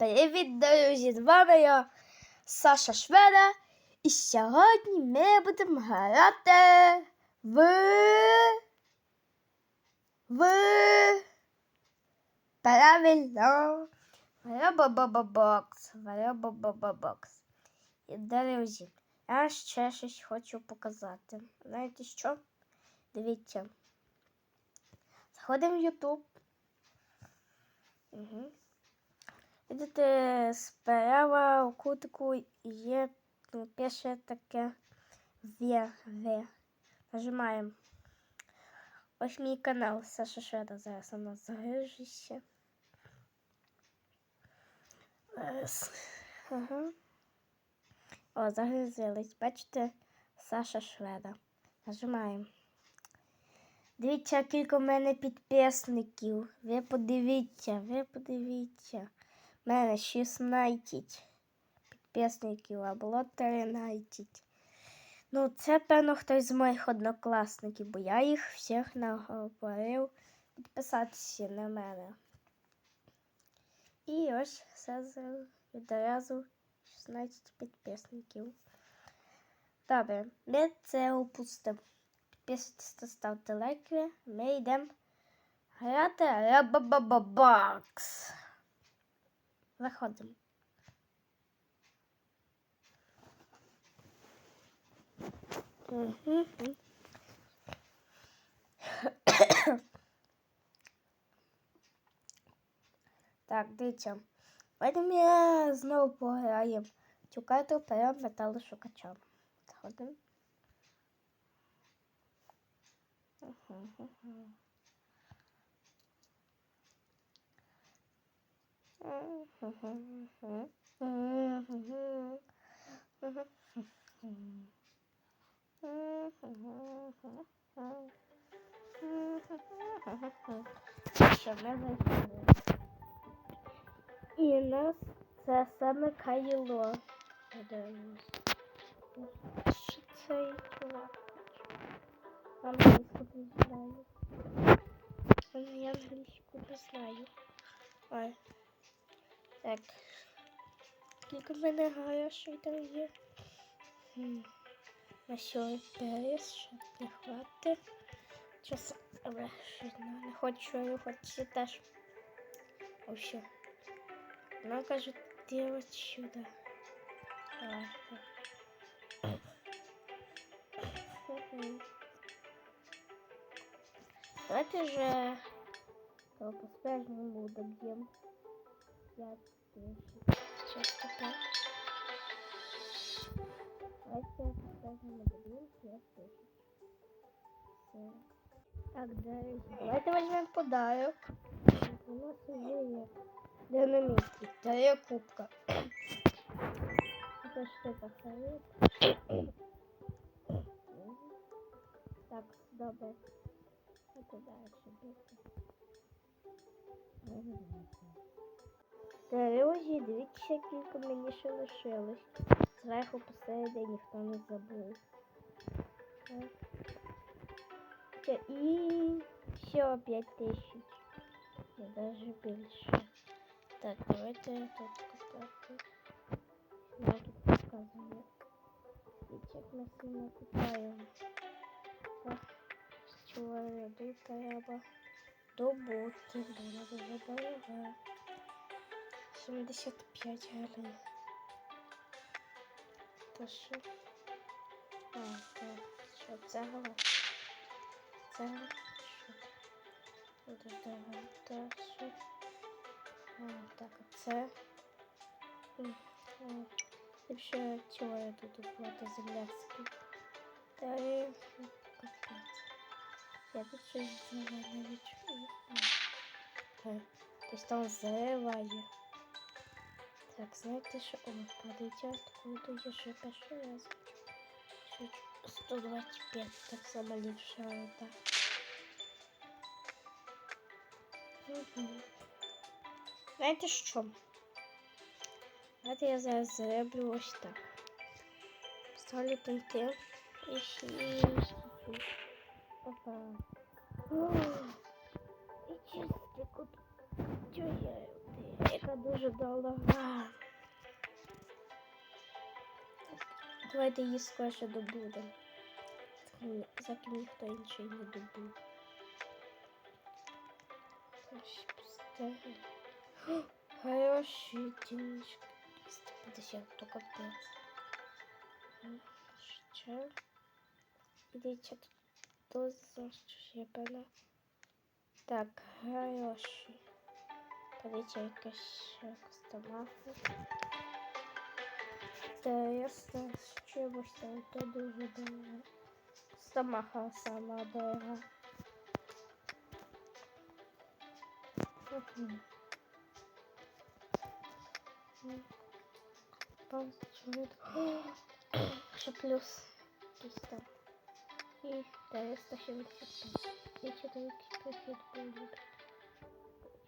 Привіт, друзі! З вами я Саша Шведа. І сьогодні ми будемо грати в. В. Правильно. Робобобокс. Робобобокс. І, друзі, я ще щось хочу показати. Знаєте що? Дивіться. Заходимо в YouTube. Угу. Видите, справа у кутику є ну, пише таке В. В. Нажимаємо. Ось мій канал Саша Шведа. Зараз вона загружиться. Зараз. Ага. О, загрузились. Бачите, Саша Шведа. Нажимаємо. Дивіться, кілька в мене підписників. Ви подивіться, ви подивіться. У мене 16 підписників, а 13. Ну, це, певно, хтось з моїх однокласників, бо я їх всіх наговорив підписатися на мене. І ось все відразу 16 підписників. Добре, ми це опустимо. Підписуйтесь та ставте лайки. Ми йдемо грати Рабабабабакс. Заходимо. Так, дивіться. Давайте ми знову пограємо. Цю карту перед металошукачем. Заходимо. Що ми І нас це саме кайло. Подивимось. Що це Англійську не знаю. Я англійську не знаю. Так. Тільки в що там є. На сьогодні перес, щоб не хвати. Зараз, але щось не хочу, я хочу теж. О, все. Вона ну, каже, делать сюди. Давайте же... Только не буду бьем. 5 тысяч. Так, дальше. Давайте возьмем подарок. У нас уже нет. Динамитки. Вторая кубка. Это что такое? Так, добавь. Это дальше. Друзі, дивіться, скільки мені ще лишилось. Зверху посередині ніхто не забув. Так. Все, І все, 5 тисяч. І даже більше. Так, давайте тут купати. Я тут показую. Дивіться, як ми сильно купаємо. Так, з чого ряду треба добути. Вона дуже дорога. 75 гривень. Та що? А, так, що цегла? Цегла? Що? Буде дорога. Та що? А, так, а це? М, а, Ліпше чого я тут оплата земляцький. Та і ну, капець. Я тут щось зелене відчую. А, так. Тобто там зариває. Так, знаєте, що о, падається откуда я ще перший раз. Ще 125, так само ліпша, так. Угу. Знаєте що? Давайте я зараз зроблю ось так. Ставлю пункти і ще скажу. Опа. О, І чистий кут. Чого я яка дуже дорога. Давайте її скоріше добудемо. Заки ніхто інший не добув. Ось, поставимо. О, Хороші денежки. 250, то капець. М, Ще. Дивіться, тут защеплено. Так, хороші. Подивіться, якась ще костомахи. Интересно, з чимось там то дуже дорого. Стамаха сама дорога. Мгм. М. Получает. Ще плюс. Плюс там. И 375. И что-то будет.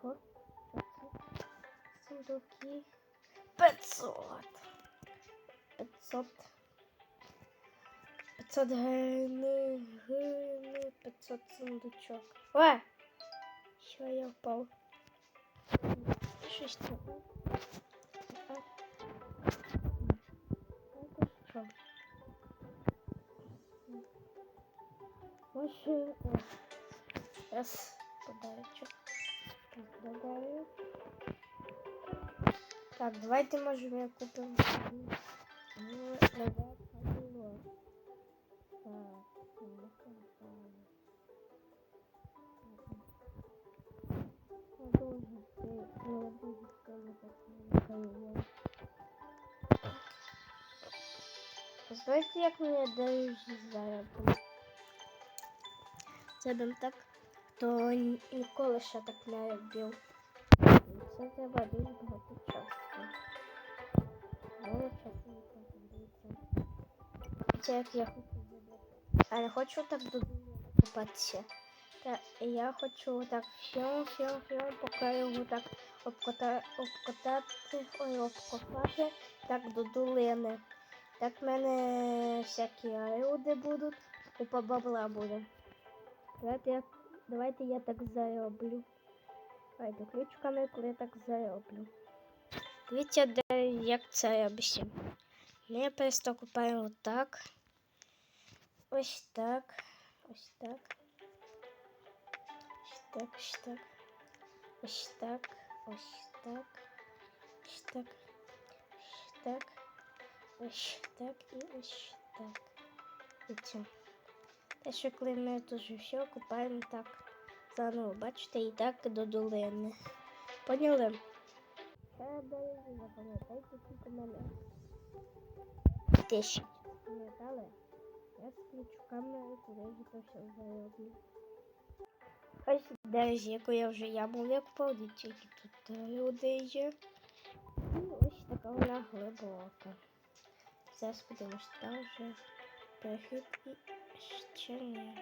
Чого? Що це? Сундуки. 500. 500. 500 гривни, гривни, 500 сундучок. О! Що я впав? Щось там. А. Это що? Може, о. Раз, подарочок. Так, добавим. Так, давайте, може, я купимо. собі, Ну, назад було. Так, ну, компанія. Ну, дуже це, ну, дуже сильно так Знаєте, як мені дають зараз? Це бим так, то ні- ніколи ще так не робив. Це треба дуже Це як я хочу зробити. А я хочу так додому. Та я хочу так фіом, фіом, фіом, поки його так обкота, обкотати, ой, обкопати так до долини. Так в мене всякі люди будуть, купа бабла буде. Давайте я, давайте я так зароблю. Давайте ключками, коли я так зароблю. Дивіться, де як це Ми просто купаємо отак. Ось так. Ось так. Ось так, ось так. Ось так. Ось так. Ось так. Ось так. Ось так і ось так. Дивіться. Те, що коли ми дуже все купаємо так заново, бачите, і так до долини. Поняли? Ще далі запам'ятайте тільки мене. Тисяч. Я включу камеру, куди я все зароблю. Ось десь, яку я вже викопав, дивіться, які тут люди є. І ось така вона глибока. Зараз подивимось, там вже перехід і ще ні.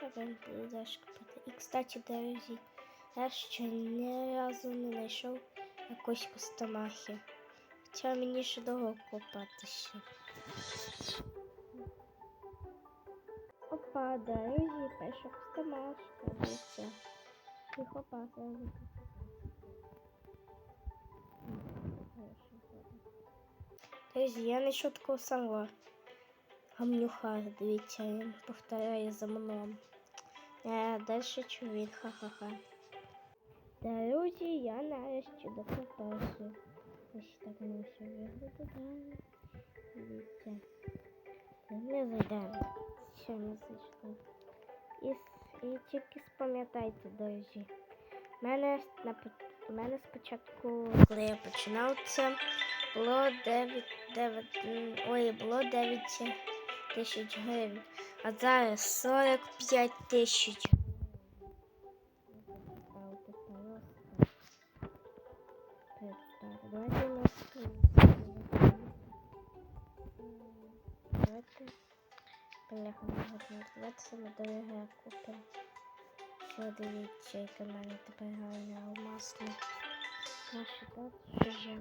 Давай будеш купити. І, кстати, друзі, я ще ні разу не знайшов якоїсь костомахи. Хоча мені ще довго копатися. Опа, друзі, перша костомашка, дивіться. Тихо пасажу. Друзі, я не такого самого гамнюха, дивіться, він повторяє за мною. Е, дальше чувін, ха-ха-ха. Друзі, я нарешті докопався. Ось так ми все виглядає. Дивіться. Ми зайдемо. Ще не зайшли. І, і тільки спам'ятайте, друзі. Мене, на, у мене спочатку, коли я починав це, було 9, 9, ой, було 9 тисяч гривень, а зараз 45 тисяч. Давайте. Не саме дороге купимо. Все, дивіться, яке в мене тепер гарне алмасне. Наші так, що вже.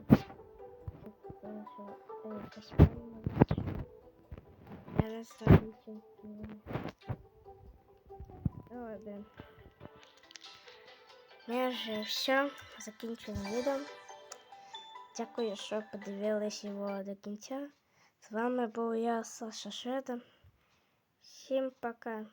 Майже все. Закінчено відео. Дякую, що подивились його до кінця. З вами був я, Саша Шведа. Всім пока.